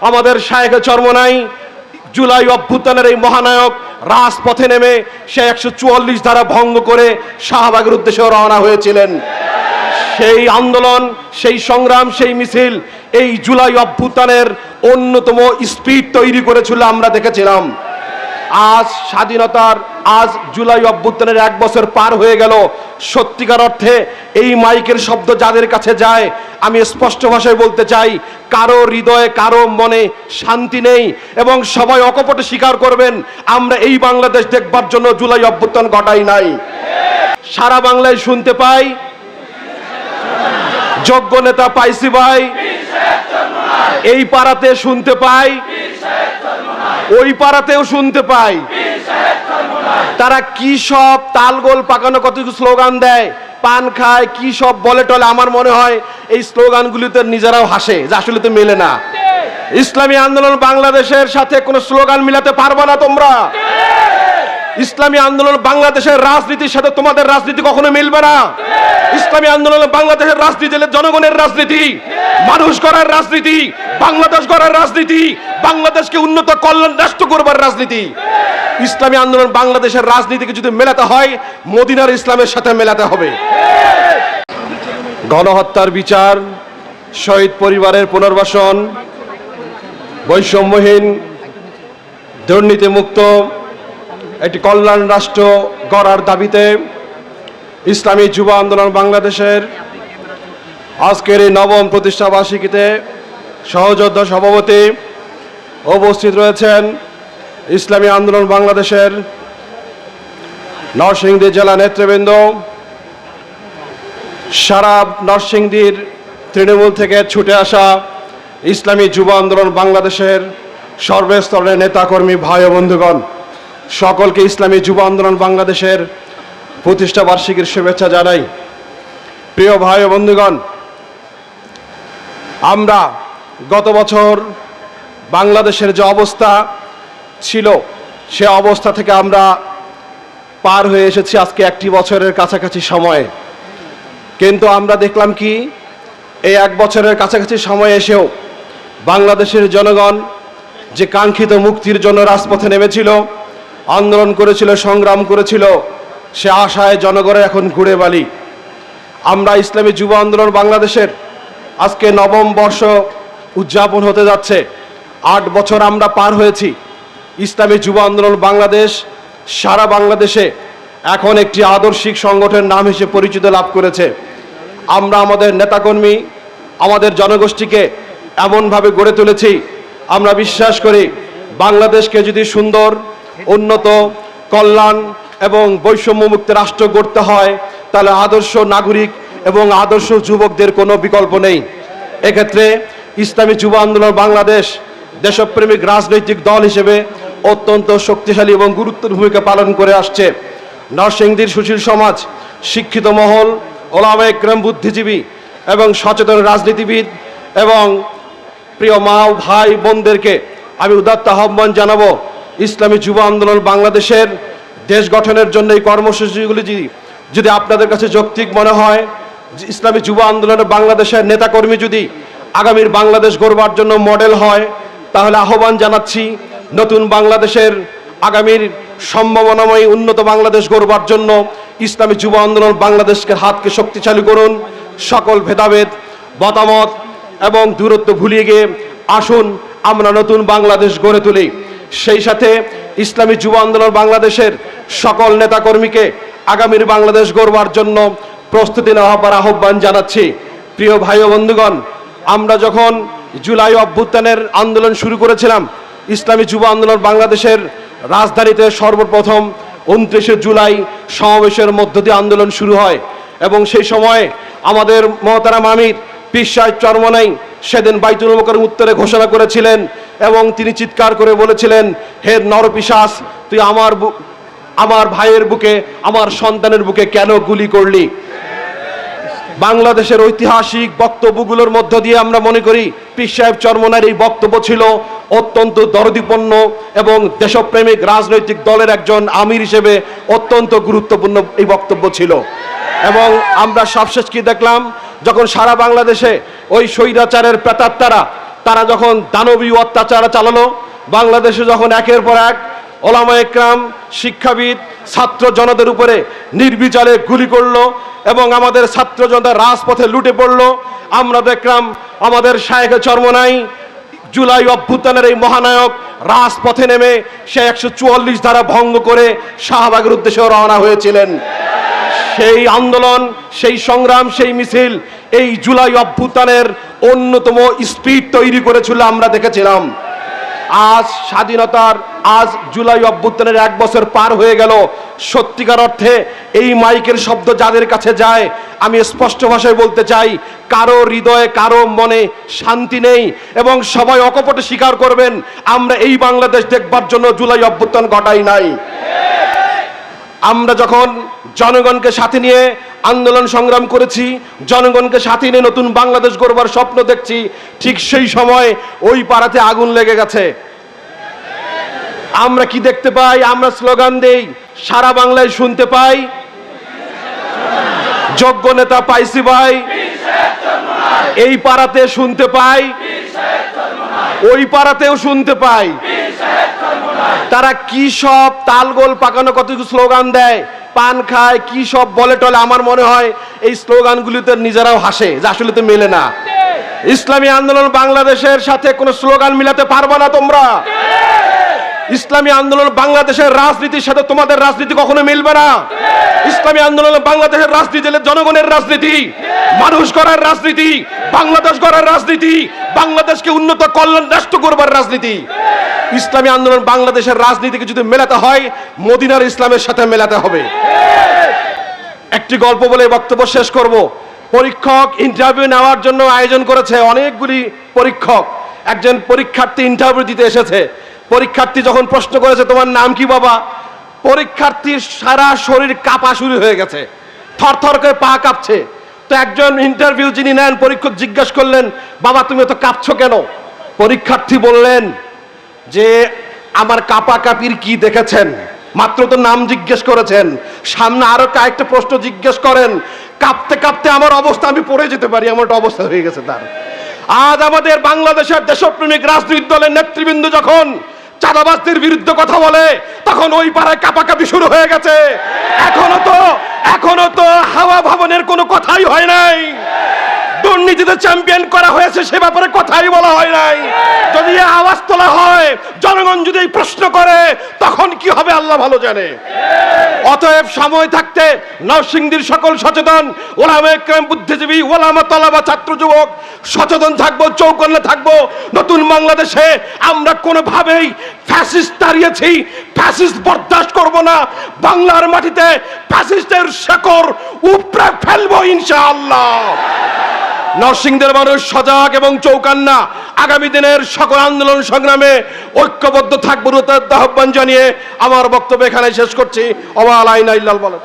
আমাদের শায়েখে চর্মনাই জুলাই অভ্যুত্থানের এই মহানায়ক রাজপথে নেমে সে একশো চুয়াল্লিশ ধারা ভঙ্গ করে শাহবাগের উদ্দেশ্যে রওনা হয়েছিলেন। সেই আন্দোলন, সেই সংগ্রাম, সেই মিছিল, এই জুলাই অভ্যুত্থানের অন্যতম স্পিড তৈরি করেছিল আমরা দেখেছিলাম। আজ স্বাধীনতার আজ জুলাই অভ্যুত্থানের এক বছর পার হয়ে গেল। সত্যিকার অর্থে এই মাইকের শব্দ যাদের কাছে যায়, আমি স্পষ্ট ভাষায় বলতে চাই, কারও হৃদয়ে, কারও মনে শান্তি নেই এবং সবাই অকপটে স্বীকার করবেন, আমরা এই বাংলাদেশ দেখবার জন্য জুলাই অভ্যুত্থান ঘটাই নাই। সারা বাংলায় শুনতে পাই, যোগ্য নেতা পাইছি ভাই, এই পাড়াতে শুনতে পাই, ওই পাড়াতেও শুনতে পাই। তারা কি সব তালগোল পাকানো কত স্লোগান দেয়? পান খায়, কি সব বলে টলে? আমার মনে হয় এই স্লোগানগুলিতে নিজেরাও হাসে, যে আসলে তো মেলে না। ইসলামী আন্দোলন বাংলাদেশের সাথে কোনো স্লোগান মিলাতে পারবে না তোমরা। ইসলামী আন্দোলন বাংলাদেশের রাজনীতির সাথে তোমাদের রাজনীতি কখনো মিলবে না। ইসলামী আন্দোলন বাংলাদেশের রাজনীতি জনগণের রাজনীতি, মানুষ করার রাজনীতি, বাংলাদেশ করার রাজনীতি, বাংলাদেশকে উন্নত কল্যাণ রাষ্ট্র করবার রাজনীতি। ইসলামী আন্দোলন বাংলাদেশের রাজনীতিকে যদি মেলাতে হয়, মদিনার ইসলামের সাথে মেলাতে হবে। গণহত্যার বিচার, শহীদ পরিবারের পুনর্বাসন, বৈষম্যহীন, দুর্নীতিমুক্ত, একটি কল্যাণ রাষ্ট্র গড়ার দাবিতে ইসলামী যুব আন্দোলন বাংলাদেশের আজকের এই নবম প্রতিষ্ঠাবার্ষিকীতে সহযোদ্ধা সভাপতি উপস্থিত রয়েছেন। ইসলামী আন্দোলন বাংলাদেশের নরসিংদী জেলা নেতৃবৃন্দ সারা নরসিংদীর তৃণমূল থেকে ছুটে আসা ইসলামী যুব আন্দোলন বাংলাদেশের সর্বস্তরের নেতাকর্মী ভাই ও বন্ধুগণ, সকলকে ইসলামী যুব আন্দোলন বাংলাদেশের প্রতিষ্ঠা বার্ষিকীর শুভেচ্ছা জানাই। প্রিয় ভাই ও বন্ধুগণ, আমরা গত বছর বাংলাদেশের যে অবস্থা ছিল, সে অবস্থা থেকে আমরা পার হয়ে এসেছি আজকে একটি বছরের কাছাকাছি সময়ে। কিন্তু আমরা দেখলাম কি, এই এক বছরের কাছাকাছি সময়ে এসেও বাংলাদেশের জনগণ যে কাঙ্ক্ষিত মুক্তির জন্য রাজপথে নেমেছিল, আন্দোলন করেছিল, সংগ্রাম করেছিল, সে আশায় জনগণের এখন ঘুরে বালি। আমরা ইসলামী যুব আন্দোলন বাংলাদেশের আজকে নবম বর্ষ উদযাপন হতে যাচ্ছে। আট বছর আমরা পার হয়েছি। ইসলামী যুব আন্দোলন বাংলাদেশ সারা বাংলাদেশে এখন একটি আদর্শিক সংগঠনের নাম হিসেবে পরিচিত লাভ করেছে। আমরা আমাদের নেতাকর্মী, আমাদের জনগোষ্ঠীকে এমনভাবে গড়ে তুলেছি, আমরা বিশ্বাস করি বাংলাদেশকে যদি সুন্দর, উন্নত, কল্যাণ এবং বৈষম্যমুক্ত রাষ্ট্র গড়তে হয়, তাহলে আদর্শ নাগরিক এবং আদর্শ যুবকদের কোনো বিকল্প নেই। এক্ষেত্রে ইসলামী যুব আন্দোলন বাংলাদেশ দেশপ্রেমিক রাজনৈতিক দল হিসেবে অত্যন্ত শক্তিশালী এবং গুরুত্বপূর্ণ ভূমিকা পালন করে আসছে নরসিংদীর সুশীল সমাজ, শিক্ষিত মহল, ওলামা একরম বুদ্ধিজীবী এবং সচেতন রাজনীতিবিদ এবং প্রিয় মা ভাই বোনদেরকে আমি উদাত্ত আহ্বান জানাব, ইসলামী যুব আন্দোলন বাংলাদেশের দেশ গঠনের জন্য এই কর্মসূচিগুলি যদি যদি আপনাদের কাছে যৌক্তিক মনে হয় ইসলামী যুব আন্দোলনের বাংলাদেশের নেতাকর্মী যদি আগামীর বাংলাদেশ গড়বার জন্য মডেল হয়, তাহলে আহ্বান জানাচ্ছি নতুন বাংলাদেশের আগামীর সম্ভাবনাময় উন্নত বাংলাদেশ গড়বার জন্য ইসলামী যুব আন্দোলন বাংলাদেশকে হাতকে শক্তিশালী করুন। সকল ভেদাভেদ, মতামত এবং দূরত্ব ভুলিয়ে গিয়ে আসুন, আমরা নতুন বাংলাদেশ গড়ে তুলি। সেই সাথে ইসলামী যুব আন্দোলন বাংলাদেশের সকল নেতাকর্মীকে আগামীর বাংলাদেশ গড়বার জন্য প্রস্তুতি নেওয়ার আহ্বান জানাচ্ছি। প্রিয় ভাই ও বন্ধুগণ, আমরা যখন জুলাই অভ্যুত্থানের আন্দোলন শুরু করেছিলাম ইসলামী যুব আন্দোলন বাংলাদেশের রাজধানীতে সর্বপ্রথম উনত্রিশে জুলাই সমাবেশের মধ্য দিয়ে আন্দোলন শুরু হয় এবং সেই সময় আমাদের মহতারাম আমির পিসায় চর্মনাই, সেদিন বাইতুল মোকার উত্তরে ঘোষণা করেছিলেন এবং তিনি চিৎকার করে বলেছিলেন, হে নরপিশাস তুই আমার আমার ভাইয়ের বুকে, আমার সন্তানের বুকে কেন গুলি করলি? বাংলাদেশের ঐতিহাসিক বক্তব্যগুলোর মধ্য দিয়ে আমরা মনে করি, পীর সাহেব চরমনার এই বক্তব্য ছিল অত্যন্ত দরদিপন্ন এবং দেশপ্রেমিক রাজনৈতিক দলের একজন আমির হিসেবে অত্যন্ত গুরুত্বপূর্ণ এই বক্তব্য ছিল। এবং আমরা সবশেষ কি দেখলাম? যখন সারা বাংলাদেশে ওই স্বৈরাচারের প্রেতাত্মারা, তারা যখন দানবী অত্যাচার চালালো, বাংলাদেশে যখন একের পর এক ওলামা একরাম, শিক্ষাবিদ, ছাত্র জনদের উপরে নির্বিচারে গুলি করল এবং আমাদের ছাত্র জনতা রাজপথে লুটে পড়ল, আমরা দেখলাম আমাদের শায়েখে চর্মনাই জুলাই অভ্যুত্থানের এই মহানায়ক রাজপথে নেমে সে একশো চুয়াল্লিশ ধারা ভঙ্গ করে শাহবাগের উদ্দেশ্যে রওনা হয়েছিলেন। সেই আন্দোলন, সেই সংগ্রাম, সেই মিছিল এই জুলাই অভ্যুত্থানের অন্যতম স্পিড তৈরি করেছিল আমরা দেখেছিলাম। আজ স্বাধীনতার আজ জুলাই অভ্যুত্থানের এক বছর পার হয়ে গেল। সত্যিকার অর্থে এই মাইকের শব্দ যাদের কাছে যায়, আমি স্পষ্ট ভাষায় বলতে চাই, কারও হৃদয়ে, কারও মনে শান্তি নেই এবং সবাই অকপটে স্বীকার করবেন, আমরা এই বাংলাদেশ দেখবার জন্য জুলাই অভ্যুত্থান ঘটাই নাই। আমরা যখন জনগণকে সাথে নিয়ে আন্দোলন সংগ্রাম করেছি, জনগণকে সাথে নিয়ে নতুন বাংলাদেশ গড়বার স্বপ্ন দেখছি, ঠিক সেই সময় ওই পাড়াতে আগুন লেগে গেছে। আমরা কি দেখতে পাই? আমরা স্লোগান দেই, সারা বাংলায় শুনতে পাই। যোগ্য নেতা পাইছি ভাই। এই পাড়াতে শুনতে পাই। ওই পাড়াতেও শুনতে পাই। তারা কি সব তালগোল পাকানো কত স্লোগান দেয়, পান খায়, কি সব বলে টলে, আমার মনে হয় এই স্লোগানগুলিতে নিজেরাও হাসে, যে আসলে তো মেলে না। ইসলামী আন্দোলন বাংলাদেশের সাথে কোনো স্লোগান মিলাতে পারবে না তোমরা। ইসলামী আন্দোলন বাংলাদেশের রাজনীতির সাথে তোমাদের রাজনীতি কখনো মিলবে না। ইসলামী আন্দোলন বাংলাদেশের রাজনীতি জনগণের রাজনীতি, মানুষ করার রাজনীতি, বাংলাদেশ করার রাজনীতি, বাংলাদেশকে উন্নত কল্যাণ রাষ্ট্র করবার রাজনীতি। ইসলামী আন্দোলন বাংলাদেশের রাজনীতিকে যদি মেলাতে হয়, মদিনার ইসলামের সাথে মেলাতে হবে। একটি গল্প বলে বক্তব্য শেষ করব। পরীক্ষক ইন্টারভিউ নেওয়ার জন্য আয়োজন করেছে অনেকগুলি পরীক্ষক। একজন পরীক্ষার্থী ইন্টারভিউ দিতে এসেছে। পরীক্ষার্থী যখন প্রশ্ন করেছে, তোমার নাম কি বাবা? পরীক্ষার্থীর সারা শরীর কাঁপা শুরু হয়ে গেছে। থরথর করে পা কাঁপছে। তো একজন ইন্টারভিউ যিনি নেন, পরীক্ষক জিজ্ঞেস করলেন, বাবা, তুমি তো কাঁপছো কেন? পরীক্ষার্থী বললেন যে, আমার কাপা কাপির কি দেখেছেন? মাত্র তো নাম জিজ্ঞেস করেছেন। সামনে আরও কয়েকটা প্রশ্ন জিজ্ঞেস করেন। কাঁপতে কাঁপতে আমার অবস্থা, আমি পড়ে যেতে পারি আমার অবস্থা হয়ে গেছে তার। আজ আমাদের বাংলাদেশের দেশপ্রেমিক রাজনৈতিক দলের নেতৃবৃন্দ যখন চাঁদাবাজদের বিরুদ্ধে কথা বলে, তখন ওই পাড়ায় কাপাকাপি শুরু হয়ে গেছে। এখনও তো এখনও তো হাওয়া ভবনের কোনো কথাই হয় নাই। দুর্নীতিতে চ্যাম্পিয়ন করা হয়েছে, সে ব্যাপারে কথাই বলা হয় নাই। যদি আওয়াজ তোলা হয়, জনগণ যদি এই প্রশ্ন করে, তখন কি হবে আল্লাহ ভালো জানে। অতএব সময় থাকতে নরসিংদীর সকল সচেতন, ওলামা একরাম বুদ্ধিজীবী, ওলামা তলাবা ছাত্র যুবক, সচেতন থাকব, চৌকন্যা থাকব। নতুন বাংলাদেশে আমরা কোনোভাবেই ফ্যাসিস্ট দাঁড়িয়েছি ফ্যাসিস্ট বরদাস্ত করব না। বাংলার মাটিতে ফ্যাসিস্টের শেকড় উপড়ে ফেলব ইনশাআল্লাহ। নরসিংদের মানুষ সজাগ এবং চৌকান্না। আগামী দিনের সকল আন্দোলন সংগ্রামে ঐক্যবদ্ধ থাকব আহ্বান জানিয়ে আমার বক্তব্য এখানে শেষ করছি। অবাল আইন বলেন।